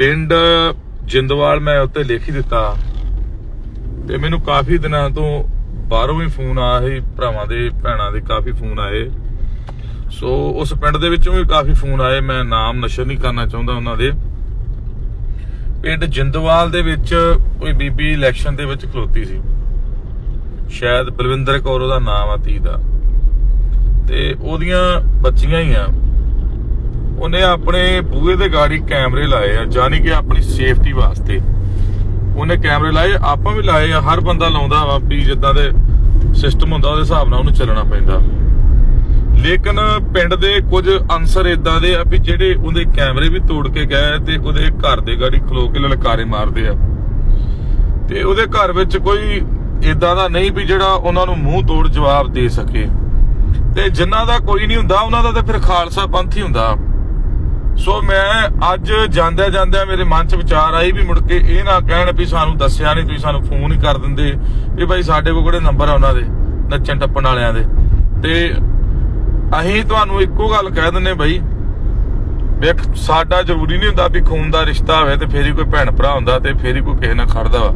ਪਿੰਡ ਜਿੰਦਵਾਲ ਮੈਂ ਉੱਤੇ ਲਿਖ ਹੀ ਦਿੱਤਾ। ਤੇ ਮੈਨੂੰ ਕਾਫੀ ਦਿਨਾਂ ਤੋਂ ਬਾਹਰੋਂ ਵੀ ਫੋਨ ਆਇਆ ਸੀ, ਭਰਾਵਾਂ ਦੇ, ਭੈਣਾਂ ਦੇ ਕਾਫੀ ਫੋਨ ਆਏ। ਸੋ ਉਸ ਪਿੰਡ ਦੇ ਵਿੱਚੋਂ ਵੀ ਕਾਫੀ ਫੋਨ ਆਏ, ਮੈਂ ਨਾਮ ਨਸ਼ਰ ਨਹੀਂ ਕਰਨਾ ਚਾਹੁੰਦਾ ਉਹਨਾਂ ਦੇ। ਪਿੰਡ ਜਿੰਦਵਾਲ ਦੇ ਵਿੱਚ ਕੋਈ ਬੀਬੀ ਇਲੈਕਸ਼ਨ ਦੇ ਵਿੱਚ ਖਲੋਤੀ ਸੀ। ਸ਼ਾਇਦ ਬਲਵਿੰਦਰ ਕੌਰ ਉਹਦਾ ਨਾਮ ਆ ਤੀ ਦਾ। ਤੇ ਉਹਦੀਆਂ ਬੱਚੀਆਂ ਹੀ ਆ। ਉਹਨੇ ਆਪਣੇ ਬੂਹੇ ਦੇ ਗਾੜੀ ਕੈਮਰੇ ਲਾਏ ਆ ਜਾਨੀ ਕਿ ਆਪਣੀ ਸੇਫਟੀ ਵਾਸਤੇ। ਉਹਨੇ ਕੈਮਰੇ ਲਾਏ, ਆਪਾਂ ਵੀ ਲਾਏ ਆ, ਹਰ ਬੰਦਾ ਲਾਉਂਦਾ ਵਾ ਵੀ ਜਿੱਦਾਂ ਦੇ ਸਿਸਟਮ ਹੁੰਦਾ, ਉਹਦੇ ਹਿਸਾਬ ਨਾਲ ਉਹਨੂੰ ਚੱਲਣਾ ਪੈਂਦਾ। ਲੇਕਿਨ ਪਿੰਡ ਦੇ ਕੁਝ ਅਨਸਰ ਇਦਾਂ ਦੇ ਆ ਵੀ ਜਿਹੜੇ ਉਹਦੇ ਕੈਮਰੇ ਵੀ ਤੋੜ ਕੇ ਗਏ ਤੇ ਉਹਦੇ ਘਰ ਦੇ ਗਾੜੀ ਖਲੋ ਕੇ ਲਲਕਾਰੇ ਮਾਰਦੇ ਆ। ਤੇ ਉਹਦੇ ਘਰ ਵਿੱਚ ਕੋਈ ਇਦਾਂ ਦਾ ਨਹੀਂ ਵੀ ਜਿਹੜਾ ਉਹਨਾਂ ਨੂੰ ਮੂੰਹ ਤੋੜ ਜਵਾਬ ਦੇ ਸਕੇ। ਤੇ ਜਿਨ੍ਹਾਂ ਦਾ ਕੋਈ ਨਹੀਂ ਹੁੰਦਾ, ਉਹਨਾਂ ਦਾ ਤਾਂ ਫਿਰ ਖਾਲਸਾ ਪੰਥ ਹੀ ਹੁੰਦਾ। ਸੋ ਮੈਂ ਅੱਜ ਜਾਂਦਿਆਂ ਜਾਂਦਿਆਂ ਮੇਰੇ ਮਨ 'ਚ ਵਿਚਾਰ ਆਈ ਵੀ ਮੁੜ ਕੇ ਇਹ ਨਾ ਕਹਿਣ ਵੀ ਸਾਨੂੰ ਦੱਸਿਆ ਨਹੀਂ ਤੁਸੀਂ ਸਾਨੂੰ ਫੋਨ ਹੀ ਕਰ ਦਿੰਦੇ ਵੀ ਭਾਈ ਸਾਡੇ ਕੋਲ ਕਿਹੜੇ ਨੰਬਰ ਆ ਉਹਨਾਂ ਦੇ, ਨੱਚਣ ਟੱਪਣ ਵਾਲਿਆਂ ਦੇ। ਤੇ ਅਸੀਂ ਤੁਹਾਨੂੰ ਇੱਕੋ ਗੱਲ ਕਹਿ ਦਿੰਨੇ ਬਈ ਵੇਖ ਸਾਡਾ ਜ਼ਰੂਰੀ ਨਹੀਂ ਹੁੰਦਾ ਵੀ ਖੂਨ ਦਾ ਰਿਸ਼ਤਾ ਹੋਵੇ ਤੇ ਫੇਰ ਹੀ ਕੋਈ ਭੈਣ ਭਰਾ ਹੁੰਦਾ ਤੇ ਫੇਰ ਹੀ ਕੋਈ ਕਿਸੇ ਨਾਲ ਖੜਦਾ ਵਾ।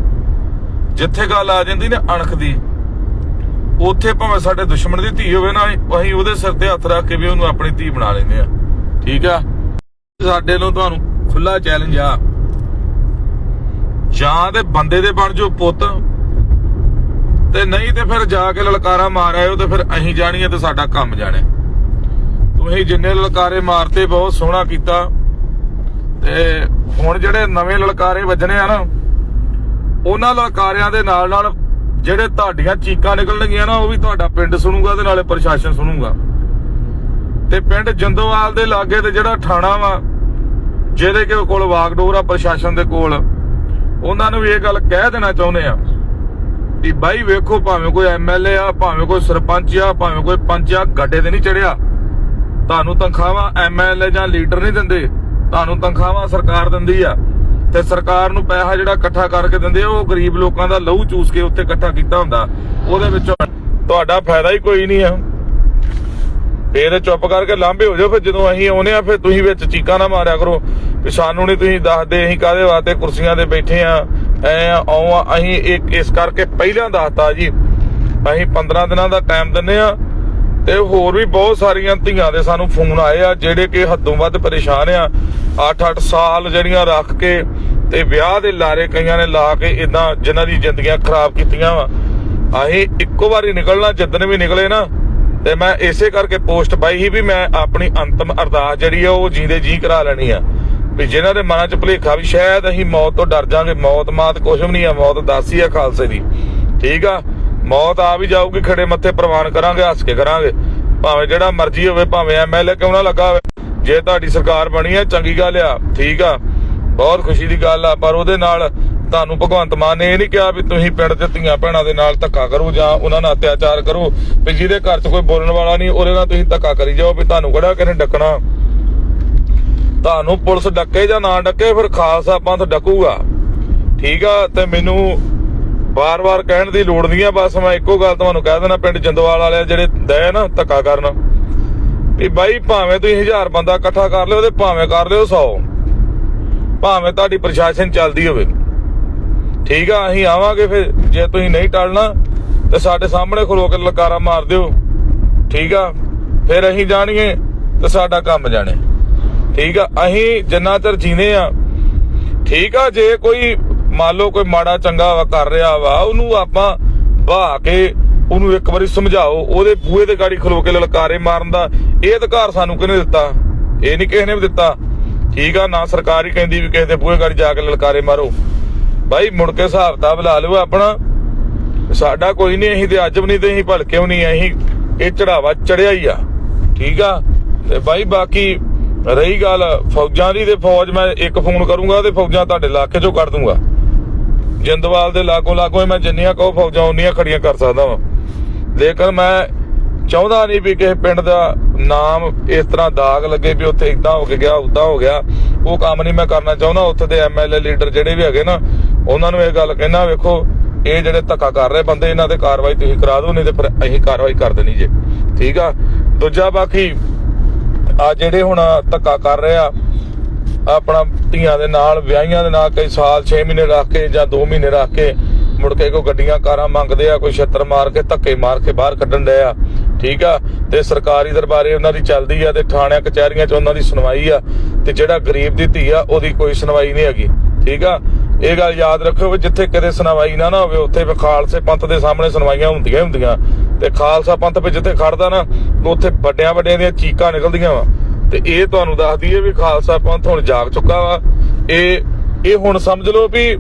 ਜਿੱਥੇ ਗੱਲ ਆ ਜਾਂਦੀ ਨਾ ਅਣਖ ਦੀ, ਉੱਥੇ ਭਾਵੇਂ ਸਾਡੇ ਦੁਸ਼ਮਣ ਦੀ ਧੀ ਹੋਵੇ ਨਾ, ਅਸੀਂ ਉਹਦੇ ਸਿਰ ਤੇ ਹੱਥ ਰੱਖ ਕੇ ਵੀ ਉਹਨੂੰ ਆਪਣੀ ਧੀ ਬਣਾ ਲੈਂਦੇ ਆ ਠੀਕ ਆ? ਸਾਡੇ ਨੂੰ ਤੁਹਾਨੂੰ ਖੁੱਲਾ ਚੈਲੰਜ ਆ। ਜਾਂ ਤੇ ਬੰਦੇ ਦੇ ਬਣ ਜਾਓ ਪੁੱਤ। ਤੇ ਨਹੀਂ ਤੇ ਫਿਰ ਜਾ ਕੇ ਲਲਕਾਰਾ ਮਾਰ ਆਇਓ ਤੇ ਫਿਰ ਅਸੀਂ ਜਾਣੀਏ ਤੇ ਸਾਡਾ ਕੰਮ ਜਾਣੇ। ਤੁਸੀਂ ਜਿੰਨੇ ਲਲਕਾਰੇ ਮਾਰਤੇ ਬਹੁਤ ਸੋਹਣਾ ਕੀਤਾ। ਤੇ ਹੁਣ ਜਿਹੜੇ ਨਵੇਂ ਲਲਕਾਰੇ ਵੱਜਣੇ ਆ ਨਾ, ਉਹਨਾਂ ਲਲਕਾਰਿਆਂ ਦੇ ਨਾਲ ਨਾਲ ਜਿਹੜੇ ਤੁਹਾਡੀਆਂ ਚੀਕਾਂ ਨਿਕਲਣਗੀਆਂ ਨਾ, ਉਹ ਵੀ ਤੁਹਾਡਾ ਪਿੰਡ ਸੁਣੂਗਾ ਤੇ ਨਾਲੇ ਪ੍ਰਸ਼ਾਸਨ ਸੁਣੂਗਾ। ਤੇ ਪਿੰਡ ਜੰਦੋਵਾਲ ਦੇ ਲਾਗੇ ਤੇ ਜਿਹੜਾ ਥਾਣਾ ਵਾ ਜਿਹਦੇ ਕੇ ਕੋਲ ਵਾਗਡੋਰ ਆ ਪ੍ਰਸ਼ਾਸਨ ਦੇ ਕੋਲ। ਉਹਨਾਂ ਨੂੰ ਵੀ ਇਹ ਗੱਲ ਕਹਿ ਦੇਣਾ ਚਾਹੁੰਦੇ ਆ ਵੀ ਬਾਈ ਵੇਖੋ ਭਾਵੇਂ ਕੋਈ ਐਮਐਲਏ ਆ ਭਾਵੇਂ ਕੋਈ ਸਰਪੰਚ ਆ ਭਾਵੇਂ ਕੋਈ ਪੰਚ ਆ ਗੱਡੇ ਤੇ ਨਹੀਂ ਚੜਿਆ। ਤੁਹਾਨੂੰ ਤਨਖਾਹਾਂ ਐਮਐਲਏ ਜਾਂ ਲੀਡਰ ਨਹੀਂ ਦਿੰਦੇ। ਤੁਹਾਨੂੰ ਤਨਖਾਹਾਂ ਸਰਕਾਰ ਦਿੰਦੀ ਆ। ਤੇ ਸਰਕਾਰ ਨੂੰ ਪੈਸਾ ਜਿਹੜਾ ਇਕੱਠਾ ਕਰਕੇ ਦਿੰਦੇ ਆ, ਉਹ ਗਰੀਬ ਲੋਕਾਂ ਦਾ ਲਹੂ ਚੂਸ ਕੇ ਉੱਥੇ ਇਕੱਠਾ ਕੀਤਾ ਹੁੰਦਾ। ਉਹਦੇ ਵਿੱਚੋਂ ਤੁਹਾਡਾ ਫਾਇਦਾ ਹੀ ਕੋਈ ਨਹੀਂ ਆ। ਫੇਰ ਚੁੱਪ ਕਰਕੇ ਲਾਂਭੇ ਹੋ ਜਾਓ, ਫਿਰ ਜਦੋਂ ਅਸੀਂ ਆਉਨੇ ਆ ਫਿਰ ਤੁਸੀਂ ਵਿੱਚ ਚੀਕਾਂ ਨਾ ਮਾਰਿਆ ਕਰੋ। ਵੀ ਸਾਨੂੰ ਨਹੀਂ ਤੁਸੀਂ ਦੱਸਦੇ ਅਸੀਂ ਕਾਦੇ ਵਾਸਤੇ ਕੁਰਸੀਆਂ ਤੇ ਬੈਠੇ ਆ ਐ ਆਉਂ ਅਸੀਂ ਇੱਕ ਇਸ ਕਰਕੇ ਪਹਿਲਾਂ ਦੱਸਤਾ ਜੀ। ਅਸੀਂ 15 ਦਿਨਾਂ ਦਾ ਟਾਈਮ ਦਿੰਨੇ ਆ ਤੇ ਹੋਰ ਵੀ ਬਹੁਤ ਸਾਰੀਆਂ ਧੀਆਂ ਦੇ ਸਾਨੂੰ ਫੋਨ ਆਏ ਆ, ਜਿਹੜੇ ਕਿ ਹੱਦੋਂ ਵੱਧ ਪਰੇਸ਼ਾਨ ਆ। 8-8 ਸਾਲ ਜਿਹੜੀਆਂ ਰੱਖ ਕੇ ਤੇ ਵਿਆਹ ਦੇ ਲਾਰੇ ਕਈਆਂ ਨੇ ਲਾ ਕੇ ਇਦਾਂ ਜਿਨ੍ਹਾਂ ਦੀ ਜ਼ਿੰਦਗੀਆਂ ਖਰਾਬ ਕੀਤੀਆਂ ਵਾ। ਅਸੀਂ ਇੱਕੋ ਵਾਰੀ ਨਿਕਲਣਾ, ਜਿੱਦਣ ਵੀ ਨਿਕਲੇ ਨਾ ਤੇ ਮੈਂ ਇਸੇ ਕਰਕੇ ਪੋਸਟ ਪਾਈ ਸੀ ਵੀ ਮੈਂ ਆਪਣੀ ਅੰਤਮ ਅਰਦਾਸ ਜਿਹੜੀ ਆ ਉਹ ਜੀਂਦੇ ਜੀ ਕਰਾ ਲੈਣੀ ਆ। ਵੀ ਜਿਨ੍ਹਾਂ ਦੇ ਮਨਾਂ 'ਚ ਭੁਲੇਖਾ ਵੀ ਸ਼ਾਇਦ ਅਸੀਂ ਮੌਤ ਤੋਂ ਡਰ ਜਾਾਂਗੇ ਮੌਤ ਮਾਤ ਕੁਝ ਵੀ ਨਹੀਂ ਆ, ਮੌਤ ਦਾਸੀ ਆ ਖਾਲਸੇ ਦੀ। ਠੀਕ ਆ? ਮੌਤ ਆ ਵੀ ਜਾਊਗੀ, ਖੜੇ ਮੱਥੇ ਪ੍ਰਵਾਨ ਕਰਾਂਗੇ, ਹੱਸ ਕੇ ਕਰਾਂਗੇ। ਭਾਵੇਂ ਜਿਹੜਾ ਮਰਜ਼ੀ ਹੋਵੇ, ਭਾਵੇਂ ਐਮਐਲਏ ਕਿਉਂ ਨਾ ਲੱਗਾ ਹੋਵੇ, ਜੇ ਤੁਹਾਡੀ ਸਰਕਾਰ ਬਣੀ ਹੈ ਚੰਗੀ ਗੱਲ ਆ, ਠੀਕ ਆ? ਬਹੁਤ ਖੁਸ਼ੀ ਦੀ ਗੱਲ ਆ, ਪਰ ਉਹਦੇ ਨਾਲ ਤੁਹਾਨੂੰ ਭਗਵੰਤ ਮਾਨ ਨੇ ਇਹ ਨਹੀਂ ਕਿਹਾ ਵੀ ਤੁਸੀਂ ਪਿੰਡ ਦੇ ਧੀਆਂ ਭੈਣਾਂ ਦੇ ਨਾਲ ਧੱਕਾ ਕਰੋ ਜਾਂ ਉਹਨਾਂ ਨਾਲ ਅਤਿਆਚਾਰ ਕਰੋ, ਵੀ ਜਿਹਦੇ ਘਰ 'ਚ ਕੋਈ ਬੋਲਣ ਵਾਲਾ ਨਹੀਂ, ਉਹਦੇ ਨਾਲ ਤੁਸੀਂ ਧੱਕਾ ਕਰੀ ਜਾਓ ਵੀ ਤੁਹਾਨੂੰ ਕਿਹੜਾ ਕਿਹਨੇ ਡੱਕਣਾ। ਤੁਹਾਨੂੰ ਪੁਲਿਸ ਡੱਕੇ ਜਾਂ ਨਾ ਡੱਕੇ, ਫਿਰ ਖਾਲਸਾ ਪੰਥ ਡੱਕੂਗਾ। ਠੀਕ ਆ, ਤੇ ਮੈਨੂੰ ਵਾਰ-ਵਾਰ ਕਹਿਣ ਦੀ ਲੋੜ ਨਹੀਂ ਆ, ਬਸ ਮੈਂ ਇੱਕੋ ਗੱਲ ਤੁਹਾਨੂੰ ਕਹਿ ਦੇਣਾ ਪਿੰਡ ਜੰਦਵਾਲ ਵਾਲੇ ਜਿਹੜੇ ਦਏ ਨਾ ਧੱਕਾ ਕਰਨ, ਵੀ ਬਾਈ ਭਾਵੇਂ ਤੁਸੀਂ ਹਜ਼ਾਰ ਬੰਦਾ ਇਕੱਠਾ ਕਰ ਲਿਓ ਤੇ ਭਾਵੇਂ ਕਰ ਲਿਓ 100 ਭਾਵੇਂ ਤੁਹਾਡੀ ਪ੍ਰਸ਼ਾਸਨ ਚੱਲਦੀ ਹੋਵੇ। ਠੀਕ ਆ, ਅਸੀਂ ਆਵਾਂਗੇ ਫਿਰ। ਜੇ ਤੁਸੀਂ ਨਹੀਂ ਟਲਣਾ, ਤੇ ਸਾਡੇ ਸਾਹਮਣੇ ਖਲੋ ਕੇ ਲਕਾਰਾ ਮਾਰ ਦਿਓ। ਠੀਕ ਆ? ਫਿਰ ਅਸੀਂ ਜਾਣੀਏ ਤੇ ਸਾਡਾ ਕੰਮ ਜਾਣੇ। ਠੀਕ ਆ? ਅਸੀਂ ਜਿੰਨਾ ਚਿਰ ਜੀਨੇ ਆ, ਠੀਕ ਆ? ਜੇ ਕੋਈ ਮੰਨ ਲਓ ਕੋਈ ਮਾੜਾ ਚੰਗਾ ਵਾ ਕਰ ਰਿਹਾ ਵਾ, ਉਹਨੂੰ ਆਪਾਂ ਬਹਾ ਕੇ ਉਹਨੂੰ ਇੱਕ ਵਾਰੀ ਸਮਝਾਓ, ਉਹਦੇ ਬੂਹੇ ਤੇ ਗਾੜੀ ਖਲੋ ਕੇ ਲਲਕਾਰੇ ਮਾਰਨ ਦਾ। ਇਹ ਅਧਿਕਾਰ ਸਾਨੂੰ ਕਿਹਨੇ ਦਿੱਤਾ? ਇਹ ਨਹੀਂ ਕਿਸੇ ਨੇ ਵੀ ਦਿੱਤਾ। ਠੀਕ ਆ? ਨਾ ਸਰਕਾਰ ਹੀ ਕਹਿੰਦੀ ਵੀ ਕਿਸੇ ਦੇ ਬੂਹੇ ਗਾੜੀ ਜਾ ਕੇ ਲਲਕਾਰੇ ਮਾਰੋ। ਬਾਈ, ਮੁੜ ਕੇ ਹਿਸਾਬ ਤਾਂ ਲਾ ਲਓ ਆਪਣਾ। ਸਾਡਾ ਕੋਈ ਨਹੀਂ, ਅਸੀਂ ਤੇ ਅੱਜ ਵੀ ਨਹੀਂ ਤੇ ਅਸੀਂ ਭਲਕੇ ਵੀ ਨਹੀਂ, ਅਸੀਂ ਇਹ ਚੜਾਵਾ ਚੜਿਆ ਹੀ ਆ। ਠੀਕ ਆ? ਤੇ ਬਾਈ, ਬਾਕੀ ਰਹੀ ਗੱਲ, ਫੌਜਾਂ ਦੀ ਤੇ ਫੌਜ, ਮੈਂ ਇੱਕ ਫੋਨ ਕਰੂੰਗਾ ਤੇ ਫੌਜਾਂ ਤੁਹਾਡੇ ਇਲਾਕੇ ਚੋਂ ਕੱਢ ਦੂੰਗਾ। ਜਿੰਦਵਾਲ ਦੇ ਲਾਗੋ ਲਾਗੋ ਮੈਂ ਜਿੰਨੀਆਂ ਕਹੋ ਫੌਜਾਂ, ਉਨੀਆਂ ਖੜੀਆਂ ਕਰ ਸਕਦਾ ਵਾਂ। ਲੇਕਿਨ ਮੈਂ ਚਾਹੁੰਦਾ ਨਹੀਂ ਵੀ ਕਿਸੇ ਪਿੰਡ ਦਾ ਨਾਮ ਇਸ ਤਰ੍ਹਾਂ ਦਾਗ ਲੱਗੇ ਵੀ ਉੱਥੇ ਇਦਾਂ ਹੋ ਕੇ ਗਿਆ ਉਦਾਂ ਹੋ ਗਿਆ। ਉਹ ਕੰਮ ਨਹੀਂ ਮੈਂ ਕਰਨਾ ਚਾਹੁੰਦਾ। ਉੱਥੇ ਦੇ ਐਮਐਲਏ ਲੀਡਰ ਜਿਹੜੇ ਵੀ ਹੈਗੇ ਨਾ ਉਹਨਾਂ ਨੂੰ ਇਹ ਗੱਲ ਕਹਿਣਾ, ਵੇਖੋ, ਇਹ ਜਿਹੜੇ ਧੱਕਾ ਕਰ ਰਹੇ ਬੰਦੇ, ਇਹਨਾਂ ਤੇ ਕਾਰਵਾਈ ਤੁਸੀਂ ਕਰਾ ਦਿਓ, ਨਹੀਂ ਤੇ ਫਿਰ ਅਸੀਂ ਕਾਰਵਾਈ ਕਰ ਦੇਣੀ ਜੇ। ਠੀਕ ਆ? ਦੂਜਾ ਬਾਕੀ, ਆ ਜਿਹੜੇ ਹੁਣ ਧੱਕਾ ਕਰ ਰਹੇ ਆ, ਆਪਣਾ ਧੀਆਂ ਦੇ ਨਾਲ, ਵਿਆਹੀਆਂ ਦੇ ਨਾਲ, ਕਈ ਸਾਲ 6 ਮਹੀਨੇ ਰੱਖ ਕੇ ਜਾਂ 2 ਮਹੀਨੇ ਰੱਖ ਕੇ ਮੁੜ ਕੇ ਕੋਈ ਗੱਡੀਆਂ, ਕਾਰਾਂ ਮੰਗਦੇ ਆ, ਕੋਈ ਛੱਤਰ ਮਾਰ ਕੇ, ਧੱਕੇ ਮਾਰ ਕੇ ਬਾਹਰ ਕੱਢਣ ਡਏ ਆ। ਠੀਕ ਆ? ਤੇ ਸਰਕਾਰੀ ਦਰਬਾਰੇ ਉਹਨਾਂ ਦੀ ਚੱਲਦੀ ਆ ਤੇ ਥਾਣਿਆਂ, ਕਚਹਿਰੀਆਂ 'ਚ ਉਹਨਾਂ ਦੀ ਸੁਣਵਾਈ ਆ। ਤੇ ਜਿਹੜਾ ਗਰੀਬ ਦੀ ਧੀ ਆ, ਉਹਦੀ ਕੋਈ ਸੁਣਵਾਈ ਨਹੀਂ ਹੈਗੀ। ਠੀਕ ਆ? ਇਹ ਗੱਲ ਯਾਦ ਰੱਖਿਓ ਵੀ ਜਿੱਥੇ ਕਿਤੇ ਸੁਣਵਾਈ ਨਾ ਨਾ ਹੋਵੇ, ਉੱਥੇ ਵੀ ਖਾਲਸੇ ਪੰਥ ਦੇ ਸਾਹਮਣੇ ਸੁਣਵਾਈਆਂ ਹੁੰਦੀਆਂ ਹੁੰਦੀਆਂ। ਤੇ ਖਾਲਸਾ ਪੰਥ ਵਿੱਚ ਜਿੱਥੇ ਖੜਦਾ ਨਾ ਉੱਥੇ ਵੱਡਿਆਂ ਵੱਡਿਆਂ ਦੀਆਂ ਚੀਕਾਂ ਨਿਕਲਦੀਆਂ ਵਾ। ਤੇ ਇਹ ਤੁਹਾਨੂੰ ਦੱਸਦੀ ਦਈਏ ਵੀ ਖਾਲਸਾ ਪੰਥ ਹੁਣ ਜਾਗ ਚੁੱਕਾ ਵਾ। ਇਹ ਇਹ ਹੁਣ ਸਮਝ ਲਓ ਵੀ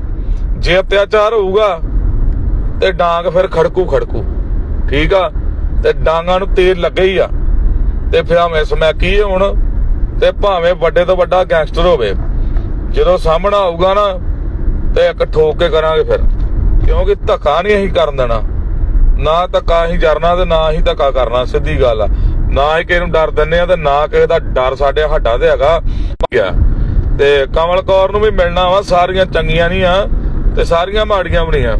ਜੇ ਅਤਿਆਚਾਰ ਹੋਊਗਾ, ਤੇ ਡਾਂਗ ਫਿਰ ਖੜਕੂ ਖੜਕੂ। ਠੀਕ ਆ? ਤੇ ਡਾਂਗਾਂ ਨੂੰ ਤੇਲ ਲੱਗੇ ਹੀ ਆ। ਤੇ ਫਿਰ ਹਮੇ ਸਮੈਕੀ ਹੁਣ? ਤੇ ਭਾਵੇਂ ਵੱਡੇ ਤੋਂ ਵੱਡਾ ਗੈਂਗਸਟਰ ਹੋਵੇ, ਜਦੋਂ ਸਾਹਮਣਾ ਆਊਗਾ ਨਾ ਤੇ ਇੱਕ ਠੋਕ ਕੇ ਕਰਾਂਗੇ ਫਿਰ। ਕਿਉਂਕਿ ਧੱਕਾ ਨਹੀਂ ਅਸੀਂ ਕਰਨ ਦੇਣਾ। ਨਾ ਧੱਕਾ ਅਸੀਂ ਜਰਨਾ ਤੇ ਨਾ ਅਸੀਂ ਧੱਕਾ ਕਰਨਾ, ਸਿੱਧੀ ਗੱਲ ਆ। ਨਾ ਹੀ ਕਿਸੇ ਨੂੰ ਡਰ ਦਿੰਨੇ ਆ ਤੇ ਨਾ ਕਿਸੇ ਦਾ ਡਰ ਸਾਡੇ ਹੱਡਾਂ ਤੇ ਹੈਗਾ। ਗਿਆ ਤੇ ਕਮਲ ਕੌਰ ਨੂੰ ਵੀ ਮਿਲਣਾ ਵਾ, ਸਾਰੀਆਂ ਚੰਗੀਆਂ ਨਹੀਂ ਆ ਤੇ ਸਾਰੀਆਂ ਮਾੜੀਆਂ ਵੀ ਨਹੀਂ ਆ।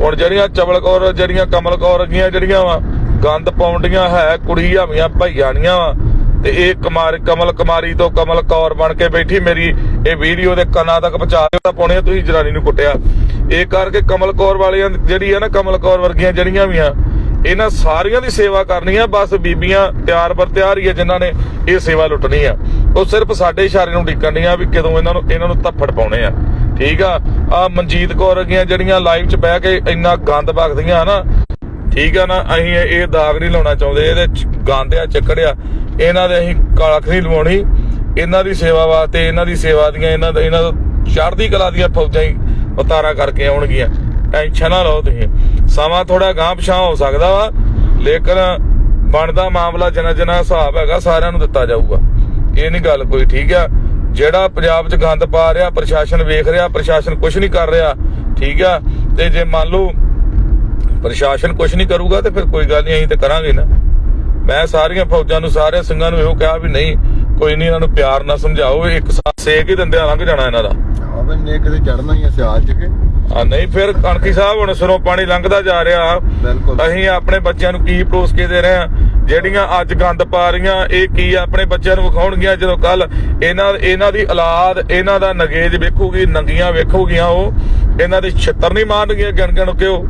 ਹੁਣ ਜਿਹੜੀਆਂ ਚਵਲ ਕੌਰ, ਜਿਹੜੀਆਂ ਕਮਲ ਕੌਰ ਜੀਆਂ ਜਿਹੜੀਆਂ ਵਾ, ਗੰਦ ਪਾਉਂਦੀਆਂ ਹੈ ਕੁੜੀ ਹਾਵੀਆਂ ਭਈਆਣੀਆਂ ਵਾ। ਤੇ ਇਹ ਕੁਮਾਰ ਕਮਲ ਕੁਮਾਰੀ ਤੋਂ ਕਮਲ ਕੌਰ ਬਣ ਕੇ ਬੈਠੀ ਮੇਰੀ ਇਹ ਵੀਡੀਓ ਦੇ ਕੰਨਾਂ ਤੱਕ ਪਹੁੰਚਾ ਦਿਓ ਤਾਂ ਪਾਉਣੇ ਤੁਸੀਂ ਜਨਾਨੀ ਨੂੰ ਕੁੱਟਿਆ। ਇਹ ਕਰਕੇ ਕਮਲ ਕੌਰ ਵਾਲਿਆਂ ਜਿਹੜੀ ਆ ਨਾ ਕਮਲ ਕੌਰ ਵਰਗੀਆਂ ਜਿਹੜੀਆਂ ਵੀ ਆ, ਇਹਨਾਂ ਸਾਰੀਆਂ ਦੀ ਸੇਵਾ ਕਰਨੀ ਆ, ਬਸ ਬੀਬੀਆਂ ਤਿਆਰ ਬਰ ਤਿਆਰ ਹੀ ਆ ਜਿਨ੍ਹਾਂ ਨੇ ਇਹ ਸੇਵਾ ਲੁੱਟਣੀ ਆ। ਉਹ ਸਿਰਫ ਸਾਡੇ ਇਸ਼ਾਰੇ ਨੂੰ ਡਿੱਕਣ ਆ ਵੀ ਕਦੋਂ ਇਹਨਾਂ ਨੂੰ ਇਹਨਾਂ ਨੂੰ ਤੱਫੜ ਪਾਉਣੇ ਆ। ਠੀਕ ਆ? ਆ ਮਨਜੀਤ ਕੌਰ ਵਰਗੀਆਂ ਜਿਹੜੀਆਂ ਲਾਈਵ 'ਚ ਬਹਿ ਕੇ ਇੰਨਾ ਗੰਦ ਬਕਦੀਆਂ ਨਾ ਠੀਕ ਆ ਨਾ? ਅਸੀਂ ਇਹ ਦਾਗ ਨਹੀਂ ਲਾਉਣਾ ਚਾਹੁੰਦੇ, ਇਹਦੇ ਚ ਗੰਦ ਆ ਚੱਕੜਿਆ ਇਹਨਾਂ ਦੇ ਅਸੀਂ ਕਲਖ ਨਹੀਂ ਲਵਾਉਣੀ। ਇਹਨਾਂ ਦੀ ਸੇਵਾ ਵਾਸਤੇ, ਇਹਨਾਂ ਦੀ ਸੇਵਾ ਦੀਆਂ, ਇਹਨਾਂ ਦਾ ਇਹਨਾਂ ਚੜ੍ਹਦੀ ਕਲਾ ਦੀਆਂ ਫੌਜਾਂ ਹੀ ਉਤਾਰਾ ਕਰਕੇ ਆਉਣਗੀਆਂ। ਟੈਨਸ਼ਨ ਨਾ ਲਓ ਤੁਸੀਂ। ਸਮਾਂ ਥੋੜਾ ਗਾਂਹ ਪਛਾਂ ਹੋ ਸਕਦਾ ਵਾ, ਲੇਕਿਨ ਬਣਦਾ ਮਾਮਲਾ ਜਨਾ ਜਨਾ ਹਿਸਾਬ ਹੈਗਾ, ਸਾਰਿਆਂ ਨੂੰ ਦਿੱਤਾ ਜਾਊਗਾ। ਇਹ ਨਹੀਂ ਗੱਲ ਕੋਈ ਠੀਕ ਆ। ਜਿਹੜਾ ਪੰਜਾਬ 'ਚ ਗੰਦ ਪਾ ਰਿਹਾ, ਪ੍ਰਸ਼ਾਸਨ ਵੇਖ ਰਿਹਾ, ਪ੍ਰਸ਼ਾਸਨ ਕੁਝ ਨਹੀਂ ਕਰ ਰਿਹਾ, ਠੀਕ ਆ। ਤੇ ਜੇ ਮੰਨ ਲਓ ਪ੍ਰਸ਼ਾਸਨ ਕੁਝ ਨਹੀਂ ਕਰੂਗਾ, ਤੇ ਫਿਰ ਕੋਈ ਗੱਲ ਨਹੀਂ, ਅਸੀਂ ਤੇ ਕਰਾਂਗੇ ਨਾ। ਮੈਂ ਸਾਰੀਆਂ ਫੌਜਾਂ ਨੂੰ ਸਾਰੇ ਸਿੰਘਾਂ ਨੂੰ ਇਹੋ ਕਿਹਾ ਵੀ ਨਹੀਂ ਕੋਈ ਨਹੀਂ ਇਹਨਾਂ ਨੂੰ ਪਿਆਰ ਨਾਲ ਸਮਝਾਓ ਇੱਕ ਸਾਥ ਸੇਕ ਹੀ ਦਿੰਦੇ ਲੰਘ ਜਾਣਾ ਇਹਨਾਂ ਦਾ। ਆਵੇ ਨੇ ਕਿਤੇ ਚੜਨਾ ਹੀ ਆ ਸਿਆਲ ਚ ਕੇ? ਆ ਨਹੀਂ ਫਿਰ ਕਣਕੀ ਸਾਹਿਬ ਹੁਣ ਸਿਰੋਂ ਪਾਣੀ ਲੰਘਦਾ ਜਾ ਰਿਹਾ। ਬਿਲਕੁਲ। ਅਸੀਂ ਆਪਣੇ ਬੱਚਿਆਂ ਨੂੰ ਕੀ ਪਰੋਸ ਕੇ ਦੇ ਰਹੇ ਆ ਜਿਹੜੀਆਂ ਅੱਜ ਗੰਦ ਪਾ ਰਹੀਆਂ ਇਹ ਕੀ ਆਪਣੇ ਬੱਚਿਆਂ ਨੂੰ ਵਿਖਾਉਣਗੀਆਂ ਜਦੋਂ ਕੱਲ ਇਹਨਾਂ ਇਹਨਾਂ ਦੀ ਔਲਾਦ ਇਹਨਾਂ ਦਾ ਨਗੇਜ ਵੇਖੂਗੀ ਨੰਗੀਆਂ ਵੇਖੂਗੀਆਂ ਉਹ ਇਹਨਾਂ ਦੇ ਛਿੱਤਰ ਨਹੀਂ ਮਾਰਨਗੀਆਂ ਗਿਣ ਗਿਣ ਕੇ ਉਹ